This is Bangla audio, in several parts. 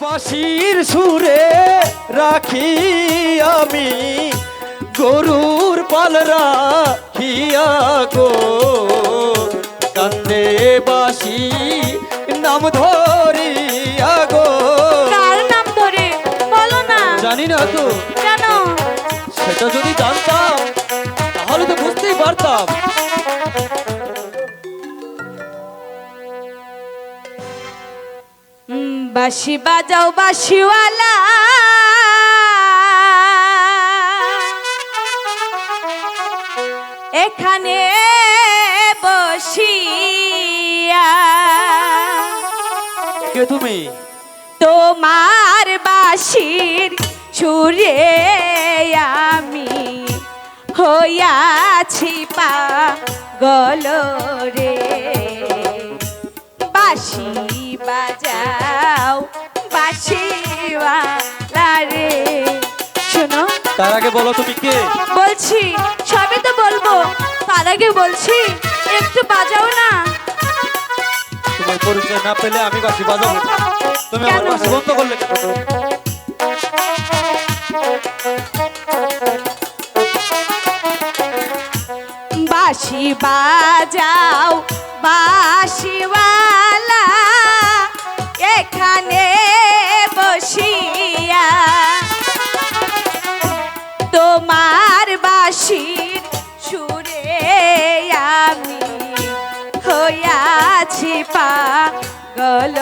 বাঁশির সুরে রাখি আমি গরুর পাল রাখিয়া গো। কান্দে বাসি নাম ধরিয়া গো। কার নাম ধরে? বলো না। জানি না তো। কেন? সেটা যদি জানতাম তাহলে তো বুঝতেই পারতাম। বাঁশি বাজাও বাঁশিওয়ালা। এখানে বসিয়া কে তুমি? তোমার বাঁশির সুরে আমি হইয়াছি পাগল রে। বাঁশি বাজাও বাঁশিওয়ালা রে শোনো। তার আগে বলো তুমি কে? বলছি সবই তো বলব। তার আগে বলছি একটু বাজাও না। তোমার পরিচয় না পেলে আমি বাসি বাজাবো তুমি আমার? বাসি বন্ধ করলে? বাঁশি বাজাও বাঁশিওয়ালা হইয়াছি পাগল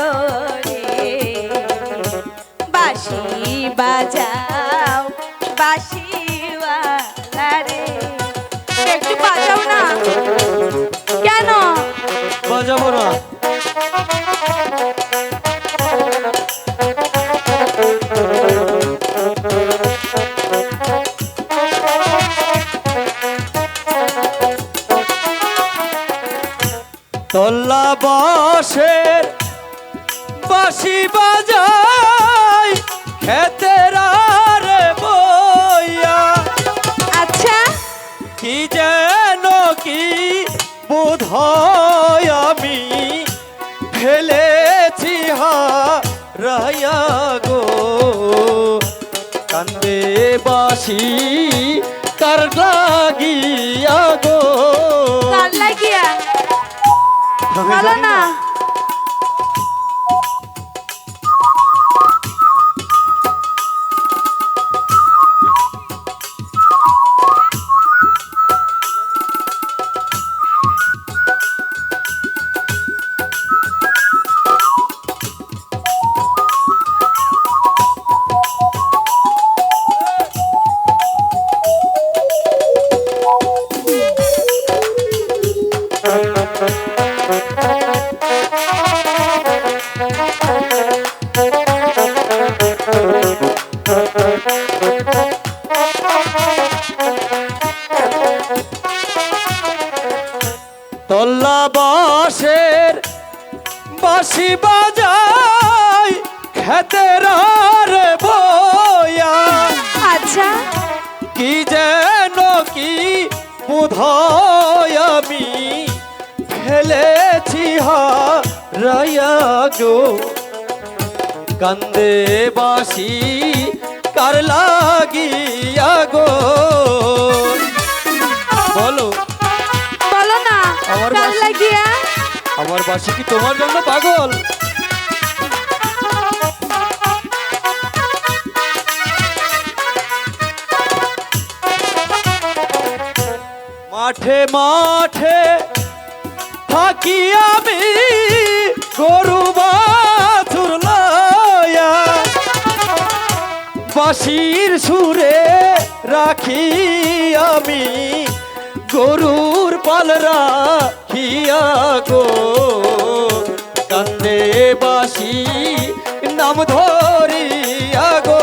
তল্লা বাসের বাসি বাজাই খেতের রে বইয়া। আচ্ছা। কি যেন কি বোধ আমি ফেলেছি হারাইয়া গো। কান্দে বাসি কার লাগিয়া গো। আমি বলো জানি বাজাই খেতের রে বইয়া আচ্ছা। কি যেন কি বোধয় আমি ফেলেছি হারাইয়া গো। কান্দে বাসি কার লাগিয়া গো। বলো। বলো না আমার লাগিয়া? আমার বাসি কি তোমার জন্য পাগল? মাঠে মাঠে থাকি আমি গরু বাছুর লয়া। বাঁশির সুরে রাখি আমি গরুর পাল রাখিয়া গো। কান্দে বাসি নাম ধরিয়া গো।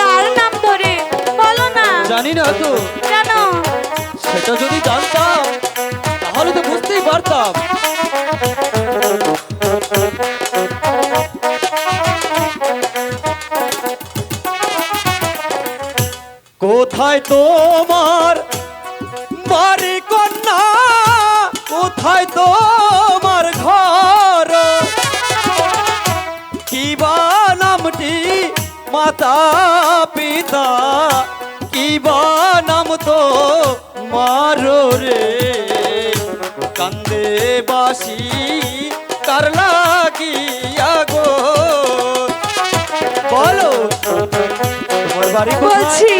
কার নাম ধরে? বলো না। জানি না তো। সেটা যদি জানতাম, তাহলে তো বুঝতেই পারতাম। কোথায় তোমার বাড়ি কন্যা? কোথায় তোমার ঘর? কি বা নামটি মাতা পিতা কি বা নাম তো মারো রে। কান্দে বাসি কার লাগিয়া গো। বলো বাড়ি? বলছি।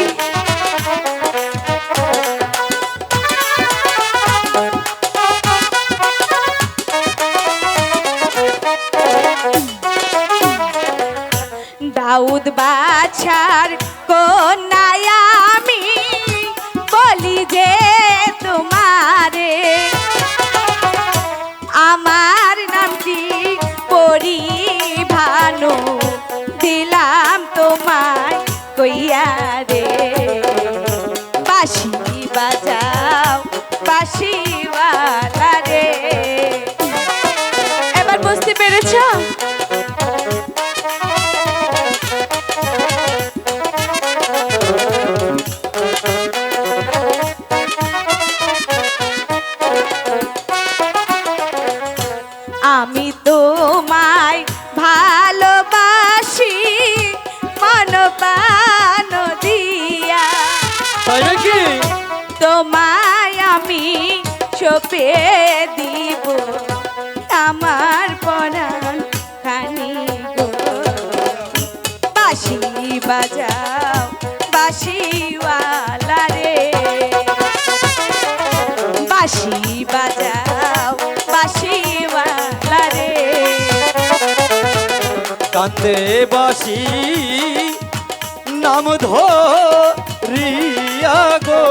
দাউদ বাছার বাজাও বাঁশিওয়ালা চোপে দিব আমার পরাণ খানি গো। বাঁশি বাজাও, বাঁশিওয়ালা রে। বাঁশি বাজাও, বাঁশিওয়ালা রে। কান্দে বাসি নাম ধরিয়া গো।